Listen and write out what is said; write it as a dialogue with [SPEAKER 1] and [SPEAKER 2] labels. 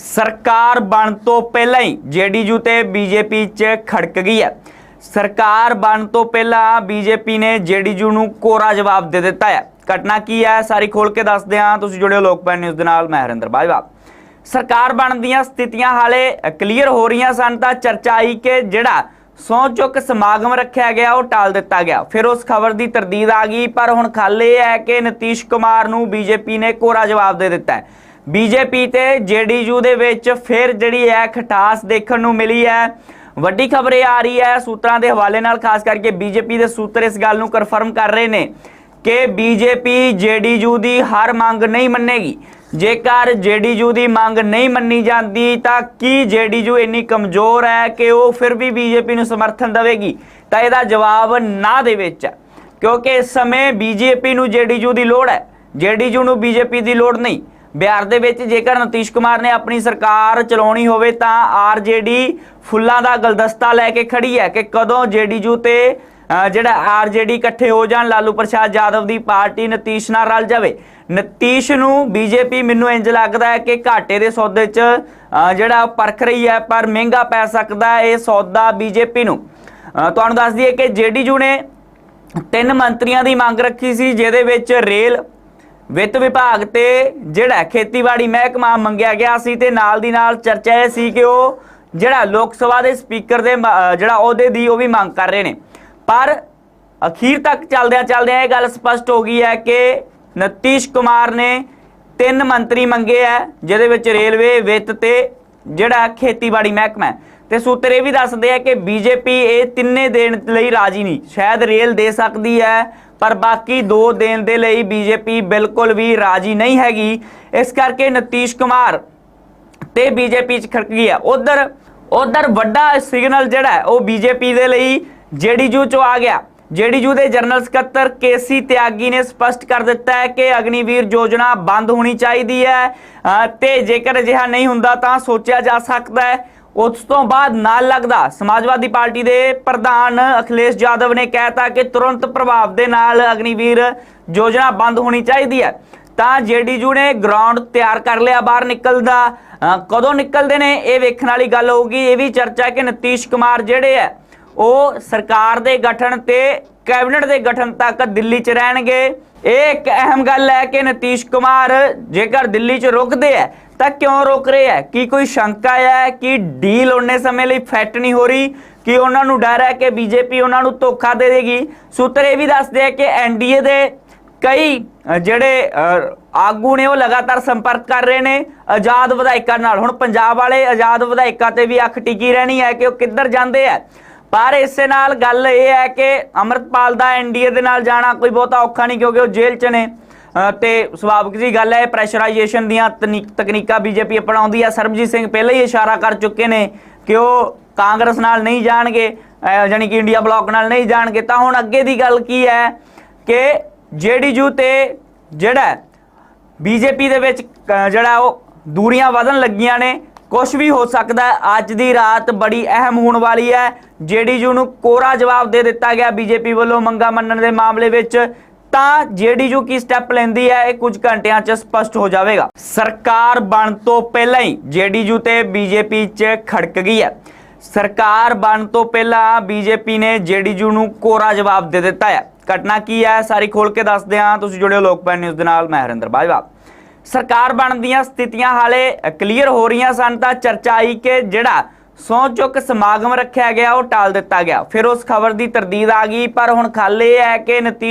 [SPEAKER 1] ਸਰਕਾਰ ਬਣ ਤੋਂ ਪਹਿਲਾਂ ਹੀ ਜੇਡੀਯੂ ਤੇ ਬੀਜੇਪੀ 'ਚ ਖੜਕ ਗਈ ਹੈ। ਸਰਕਾਰ ਬਣ ਤੋਂ ਪਹਿਲਾਂ ਬੀਜੇਪੀ ਨੇ ਜੇਡੀਯੂ ਨੂੰ ਕੋਰਾ ਜਵਾਬ ਦੇ ਦਿੱਤਾ ਹੈ। ਘਟਨਾ ਕੀ ਹੈ, ਸਾਰੀ ਖੋਲ ਕੇ ਦੱਸਦੇ ਹਾਂ। ਤੁਸੀਂ ਜੁੜਿਓ ਲੋਕਪਾਲ ਨਿਊਜ਼ ਦੇ ਨਾਲ, ਮੈਂ ਹਰਿੰਦਰ ਬਾਜਵਾ। ਸਰਕਾਰ ਬਣਨ ਦੀਆਂ ਸਥਿਤੀਆਂ ਹਾਲੇ ਕਲੀਅਰ ਹੋ ਰਹੀਆਂ ਸਨ ਤਾਂ ਚਰਚਾ ਆਈ ਕਿ ਜਿਹੜਾ ਸਹੁੰ ਚੁੱਕ ਸਮਾਗਮ ਰੱਖਿਆ ਗਿਆ, ਉਹ ਟਾਲ ਦਿੱਤਾ ਗਿਆ। ਫਿਰ ਉਸ ਖਬਰ ਦੀ ਤਰਦੀਦ ਆ ਗਈ, ਪਰ ਹੁਣ ਖੱਲ ਇਹ ਹੈ ਕਿ ਨਤੀਸ਼ ਕੁਮਾਰ ਨੂੰ ਬੀਜੇਪੀ ਨੇ ਕੋਰਾ ਜਵਾਬ ਦੇ ਦਿੱਤਾ ਹੈ। ਬੀਜੇਪੀ ਤੇ ਜੇਡੀਯੂ ਦੇ ਵਿੱਚ ਫਿਰ ਜਿਹੜੀ ਹੈ ਖਟਾਸ ਦੇਖਣ ਨੂੰ ਮਿਲੀ ਹੈ। ਵੱਡੀ ਖਬਰ ਇਹ ਆ ਰਹੀ ਹੈ ਸੂਤਰਾਂ ਦੇ ਹਵਾਲੇ ਨਾਲ, ਖਾਸ ਕਰਕੇ ਬੀਜੇਪੀ ਦੇ ਸੂਤਰ ਇਸ ਗੱਲ ਨੂੰ ਕਨਫਰਮ ਕਰ ਰਹੇ ਨੇ ਕਿ ਬੀਜੇਪੀ ਜੇਡੀਯੂ ਦੀ ਹਰ ਮੰਗ ਨਹੀਂ ਮੰਨੇਗੀ। ਜੇਕਰ ਜੇਡੀਯੂ ਦੀ ਮੰਗ ਨਹੀਂ ਮੰਨੀ ਜਾਂਦੀ ਤਾਂ ਕੀ ਜੇਡੀਯੂ ਇੰਨੀ ਕਮਜ਼ੋਰ ਹੈ ਕਿ ਉਹ ਫਿਰ ਵੀ ਬੀਜੇਪੀ ਨੂੰ ਸਮਰਥਨ ਦੇਵੇਗੀ? ਤਾਂ ਇਹਦਾ ਜਵਾਬ ਨਾ ਦੇ ਵਿੱਚ ਹੈ, ਕਿਉਂਕਿ ਇਸ ਸਮੇਂ ਬੀਜੇਪੀ ਨੂੰ ਜੇਡੀਯੂ ਦੀ ਲੋੜ ਹੈ। ਜੇਡੀਯੂ ਨੂੰ ਬੀਜੇਪੀ ਦੀ ਲੋੜ ਨਹੀਂ। ਬਿਹਾਰ ਦੇ ਵਿੱਚ ਜੇਕਰ ਨਤੀਸ਼ ਕੁਮਾਰ ਨੇ ਆਪਣੀ ਸਰਕਾਰ ਚਲਾਉਣੀ ਹੋਵੇ ਤਾਂ ਆਰਜੇਡੀ ਫੁੱਲਾਂ ਦਾ ਗਲਦਸਤਾ ਲੈ ਕੇ ਖੜੀ ਹੈ ਕਿ ਕਦੋਂ ਜੇਡੀਯੂ ਤੇ ਅ, ਜਿਹੜਾ ਆਰਜੇਡੀ ਇਕੱਠੇ ਹੋ ਜਾਣ ਲਾਲੂ ਪ੍ਰਸ਼ਾਦ ਯਾਦਵ ਦੀ ਪਾਰਟੀ ਨਤੀਸ਼ ਨਾਲ ਰਲ ਜਾਵੇ। ਨਤੀਸ਼ ਨੂੰ ਬੀਜੇਪੀ ਮੈਨੂੰ ਇੰਜ ਲੱਗਦਾ ਹੈ ਕਿ ਘਾਟੇ ਦੇ ਸੌਦੇ 'ਚ ਜਿਹੜਾ ਪਰਖ ਰਹੀ ਹੈ ਪਰ ਮਹਿੰਗਾ ਪੈ ਸਕਦਾ ਇਹ ਸੌਦਾ ਬੀਜੇਪੀ ਨੂੰ। ਤੁਹਾਨੂੰ ਦੱਸ ਦਈਏ ਕਿ ਜੇਡੀਯੂ ਨੇ ਤਿੰਨ ਮੰਤਰੀਆਂ ਦੀ ਮੰਗ ਰੱਖੀ ਸੀ ਜਿਹਦੇ ਵਿੱਚ ਰੇਲ ਵਿੱਤ ਵਿਭਾਗ ਤੇ ਜਿਹੜਾ ਖੇਤੀਬਾੜੀ ਮਹਿਕਮਾ ਮੰਗਿਆ ਗਿਆ ਸੀ ਤੇ ਨਾਲ ਦੀ ਨਾਲ ਚਰਚਾ ਇਹ ਸੀ ਕਿ ਉਹ ਜਿਹੜਾ ਲੋਕ ਸਭਾ ਦੇ ਸਪੀਕਰ ਦੇ ਜਿਹੜਾ ਅਹੁਦੇ ਦੀ ਉਹ ਵੀ ਮੰਗ ਕਰ ਰਹੇ ਨੇ। ਪਰ ਅਖੀਰ ਤੱਕ ਚੱਲਦਿਆਂ ਚੱਲਦਿਆਂ ਇਹ ਗੱਲ ਸਪਸ਼ਟ ਹੋ ਗਈ ਹੈ ਕਿ ਨਤੀਸ਼ ਕੁਮਾਰ ਨੇ ਤਿੰਨ ਮੰਤਰੀ ਮੰਗੇ ਆ ਜਿਹਦੇ ਵਿੱਚ ਰੇਲਵੇ, ਵਿੱਤ ਤੇ ਜਿਹੜਾ ਖੇਤੀਬਾੜੀ ਮਹਿਕਮਾ ਹੈ। ਤੇ ਸੂਤਰ ਇਹ ਵੀ ਦੱਸਦੇ ਆ ਕਿ ਬੀਜੇਪੀ ਇਹ ਤਿੰਨੇ ਦੇਣ ਲਈ ਰਾਜੀ ਨਹੀਂ। ਸ਼ਾਇਦ ਰੇਲ ਦੇ ਸਕਦੀ ਹੈ ਪਰ ਬਾਕੀ ਦੋ ਦੇਣ ਦੇ ਲਈ ਬੀਜੇਪੀ ਬਿਲਕੁਲ ਵੀ ਰਾਜੀ ਨਹੀਂ ਹੈਗੀ। ਇਸ ਕਰਕੇ ਨਤੀਸ਼ ਕੁਮਾਰ ਤੇ ਬੀਜੇਪੀ ਚ ਖੜਕ ਗਈ ਹੈ। ਉਧਰ ਉਧਰ ਵੱਡਾ ਸਿਗਨਲ ਜਿਹੜਾ ਹੈ, ਉਹ ਬੀਜੇਪੀ ਦੇ ਲਈ ਜੇਡੀਯੂ ਚੋਂ ਆ ਗਿਆ। ਜੇਡੀਯੂ ਦੇ ਜਨਰਲ ਸਕੱਤਰ ਕੇਸੀ ਤਿਆਗੀ ਨੇ ਸਪਸ਼ਟ ਕਰ ਦਿੱਤਾ ਹੈ ਕਿ ਅਗਨੀਵੀਰ ਯੋਜਨਾ ਬੰਦ ਹੋਣੀ ਚਾਹੀਦੀ ਹੈ। ਅਹ ਤੇ ਜੇਕਰ ਅਜਿਹਾ ਨਹੀਂ ਹੁੰਦਾ ਤਾਂ ਸੋਚਿਆ ਜਾ ਸਕਦਾ ਹੈ। ਉਸ ਤੋਂ ਬਾਅਦ ਨਾਲ ਲੱਗਦਾ ਸਮਾਜਵਾਦੀ ਪਾਰਟੀ ਦੇ ਪ੍ਰਧਾਨ ਅਖਿਲੇਸ਼ ਯਾਦਵ ਨੇ ਕਹਿਤਾ ਕਿ ਤੁਰੰਤ ਪ੍ਰਭਾਵ ਦੇ ਨਾਲ ਅਗਨੀਵੀਰ ਯੋਜਨਾ ਬੰਦ ਹੋਣੀ ਚਾਹੀਦੀ ਹੈ। ਤਾਂ ਜੇਡੀਯੂ ਨੇ ਗਰਾਊਂਡ ਤਿਆਰ ਕਰ ਲਿਆ, ਬਾਹਰ ਨਿਕਲਦਾ ਕਦੋਂ ਨਿਕਲਦੇ ਨੇ ਇਹ ਵੇਖਣ ਵਾਲੀ ਗੱਲ ਹੋਊਗੀ, ਇਹ ਵੀ ਚਰਚਾ ਹੈ ਕਿ ਨਤੀਸ਼ ਕੁਮਾਰ ਜਿਹੜੇ ਹੈ, ਉਹ ਸਰਕਾਰ ਦੇ ਗਠਨ ਤੇ ਕੈਬਨਿਟ ਦੇ ਗਠਨ ਤੱਕ ਦਿੱਲੀ 'ਚ ਰਹਿਣਗੇ। ਇਹ ਇੱਕ ਅਹਿਮ ਗੱਲ ਹੈ ਕਿ ਨਤੀਸ਼ ਕੁਮਾਰ ਜੇਕਰ ਦਿੱਲੀ 'ਚ ਰੁਕਦੇ ਹੈ ਤਾਂ ਕਿਉਂ ਰੋਕ ਰਹੇ ਹੈ? ਕੀ ਕੋਈ ਸ਼ੰਕਾ ਹੈ ਕਿ ਡੀਲ ਉਹਨੇ ਸਮੇਂ ਲਈ ਫੈਟ ਨਹੀਂ ਹੋ ਰਹੀ? ਕਿ ਉਹਨਾਂ ਨੂੰ ਡਰ ਹੈ ਕਿ ਬੀਜੇਪੀ ਉਹਨਾਂ ਨੂੰ ਧੋਖਾ ਦੇ ਦੇਗੀ? ਸੂਤਰ ਇਹ ਵੀ ਦੱਸਦੇ ਆ ਕਿ ਐਨਡੀਏ ਦੇ ਕਈ ਜਿਹੜੇ ਆਗੂ ਨੇ ਉਹ ਲਗਾਤਾਰ ਸੰਪਰਕ ਕਰ ਰਹੇ ਨੇ ਆਜ਼ਾਦ ਵਿਧਾਇਕਾਂ ਨਾਲ। ਹੁਣ ਪੰਜਾਬ ਵਾਲੇ ਆਜ਼ਾਦ ਵਿਧਾਇਕਾਂ ਤੇ ਵੀ ਅੱਖ ਟਿਕੀ ਰਹਿਣੀ ਹੈ ਕਿ ਉਹ ਕਿੱਧਰ ਜਾਂਦੇ ਆ ਪਰ ਇਸੇ ਨਾਲ ਗੱਲ ਇਹ ਹੈ ਕਿ ਅਮਰਤਪਾਲ ਦਾ ਐਨਡੀਏ ਦੇ ਨਾਲ ਜਾਣਾ ਕੋਈ ਬਹੁਤਾ ਔਖਾ ਨਹੀਂ ਕਿਉਂਕਿ ਉਹ ਜੇਲ੍ਹ 'ਚ ਨੇ। ਤੇ ਸੁਭਾਵਿਕ ਜੀ ਗੱਲ ਹੈ ਪ੍ਰੈਸ਼ਰਾਈਜੇਸ਼ਨ ਦੀਆਂ ਤਕਨੀਕ- ਤਕਨੀਕਾਂ ਬੀਜੇਪੀ ਅਪਣਾਉਂਦੀ ਹੈ ਸਰਬਜੀਤ ਸਿੰਘ ਪਹਿਲਾਂ ਹੀ ਇਸ਼ਾਰਾ ਕਰ ਚੁੱਕੇ ਨੇ ਕਿ ਉਹ ਕਾਂਗਰਸ ਨਾਲ ਨਹੀਂ ਜਾਣਗੇ ਅ, ਜਾਣੀ ਕਿ ਇੰਡੀਆ ਬਲੌਕ ਨਾਲ ਨਹੀਂ ਜਾਣਗੇ। ਤਾਂ ਹੁਣ ਅੱਗੇ ਦੀ ਗੱਲ ਕੀ ਹੈ ਕਿ ਜੇਡੀਯੂ ਤੇ ਜਿਹੜਾ ਬੀਜੇਪੀ ਦੇ ਵਿੱਚ ਜਿਹੜਾ ਉਹ ਦੂਰੀਆਂ ਵਧਣ ਲੱਗੀਆਂ ਨੇ ਕੁਝ ਵੀ ਹੋ ਸਕਦਾ ਅੱਜ ਦੀ ਰਾਤ ਬੜੀ ਅਹਿਮ ਹੋਣ ਵਾਲੀ ਹੈ। ਜੇਡੀਯੂ ਨੂੰ ਕੋਰਾ ਜਵਾਬ ਦੇ ਦਿੱਤਾ ਗਿਆ ਬੀਜੇਪੀ ਵੱਲੋਂ ਮੰਗਾ ਮੰਨਣ ਦੇ ਮਾਮਲੇ ਵਿੱਚ। ਤਾਂ ਜੇਡੀਯੂ ਕੀ ਸਟੈਪ ਲੈਂਦੀ ਹੈ, ਇਹ ਕੁਝ ਘੰਟਿਆਂ 'ਚ ਸਪਸ਼ਟ ਹੋ ਜਾਵੇਗਾ। ਸਰਕਾਰ ਬਣ ਤੋਂ ਪਹਿਲਾਂ ਹੀ ਜੇਡੀਯੂ ਤੇ ਬੀਜੇਪੀ 'ਚ ਖੜਕ ਗਈ ਹੈ। ਸਰਕਾਰ ਬਣ ਤੋਂ ਪਹਿਲਾਂ ਬੀਜੇਪੀ ਨੇ ਜੇਡੀਯੂ ਨੂੰ ਕੋਰਾ ਜਵਾਬ ਦੇ ਦਿੱਤਾ ਹੈ। ਘਟਨਾ ਕੀ ਹੈ, ਸਾਰੀ ਖੋਲ ਕੇ ਦੱਸਦੇ ਹਾਂ। ਤੁਸੀਂ ਜੁੜਿਓ ਲੋਕਪਾਲ ਨਿਊਜ਼ ਦੇ ਨਾਲ, ਮੈਂ ਹਰਿੰਦਰ ਬਾਜਵਾ। ਸਰਕਾਰ ਬਣਨ ਦੀਆਂ ਸਥਿਤੀਆਂ ਹਾਲੇ ਕਲੀਅਰ ਹੋ ਰਹੀਆਂ ਸਨ, ਤਾਂ ਚਰਚਾ ਆਈ ਕਿ ਜਿਹੜਾ ਸਹੁੰ ਚੁੱਕ ਸਮਾਗਮ ਰੱਖਿਆ ਗਿਆ, ਉਹ ਟਾਲ ਦਿੱਤਾ ਗਿਆ। ਫਿਰ ਉਸ ਖਬਰ ਦੀ ਤਰਦੀਦ ਆ ਗਈ, ਪਰ ਹੁਣ ਖੱਲ ਇਹ ਹੈ ਕਿ ਨਤੀਸ਼